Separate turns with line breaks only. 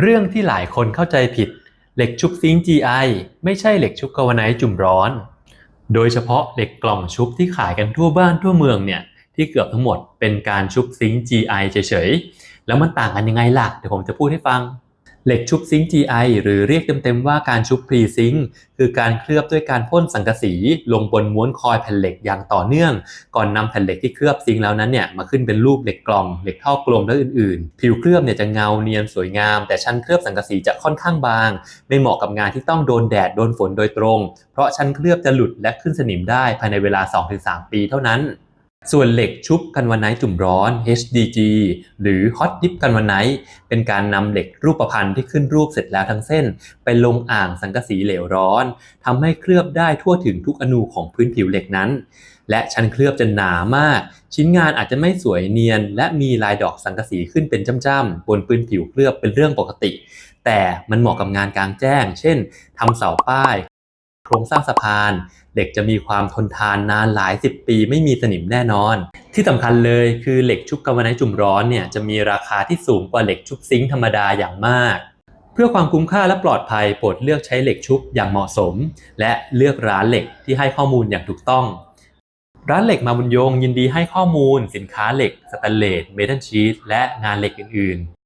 เรื่องที่หลายคนเข้าใจผิด เหล็กชุบซิงค์ GI ไม่ใช่เหล็กชุบกาวไนท์จุ่มร้อน โดยเฉพาะเหล็กกล่องชุบที่ขายกันทั่วบ้านทั่วเมืองเนี่ยที่เกือบทั้งหมดเป็นการชุบซิงค์ GI เฉยๆ แล้วมันต่างกันยังไงล่ะ เดี๋ยวผมจะพูดให้ฟัง เหล็กชุบซิงค์ GI หรือเรียกเต็มๆว่าการชุบพรีซิงค์คือการเคลือบด้วยการพ่นสังกะสี ลงบนม้วนคอยแผ่นเหล็กอย่างต่อเนื่อง ก่อนนำแผ่นเหล็กที่เคลือบซิงค์แล้วนั้นเนี่ยมาขึ้นเป็นรูปเหล็กกล่องเหล็กท่อกลมและอื่นๆ ผิวเคลือบเนี่ยจะเงาเนียนสวยงาม แต่ชั้นเคลือบสังกะสีจะค่อนข้างบาง ไม่เหมาะกับงานที่ต้องโดนแดดโดนฝนโดยตรง เพราะชั้นเคลือบจะหลุดและขึ้นสนิมได้ภายในเวลา 2-3 ปีเท่านั้น ส่วนเหล็กชุบกันวันไนท์จุ่มร้อน HDG หรือ Hot Dip กันวันไนท์เป็นการนำเหล็กรูปพรรณที่ขึ้นรูปเสร็จแล้วทั้งเส้น ไปลงอ่างสังกะสีเหลวร้อนทำให้เคลือบได้ทั่วถึงทุกอนูของพื้นผิวเหล็กนั้น และชั้นเคลือบจะหนามาก ชิ้นงานอาจจะไม่สวยเนียน และมีลายดอกสังกะสีขึ้นเป็นจ้ำๆบนพื้นผิวเคลือบเป็นเรื่องปกติ แต่มันเหมาะกับงานกลางแจ้ง เช่นทำเสาป้าย โครงสร้างสะพาน เหล็กจะมีความทนทานนานหลายสิบปีไม่มีสนิมแน่นอน ที่สำคัญเลยคือเหล็กชุบกาวาไนท์จุ่มร้อนเนี่ยจะมีราคาที่สูงกว่าเหล็กชุบซิงค์ธรรมดาอย่างมาก เพื่อความคุ้มค่าและปลอดภัยโปรดเลือกใช้เหล็กชุบอย่างเหมาะสม และเลือกร้านเหล็กที่ให้ข้อมูลอย่างถูกต้อง ร้านเหล็กมาบุญยงยินดีให้ข้อมูล สินค้าเหล็กสแตนเลสเมทัลชีสและงานเหล็กอื่นๆ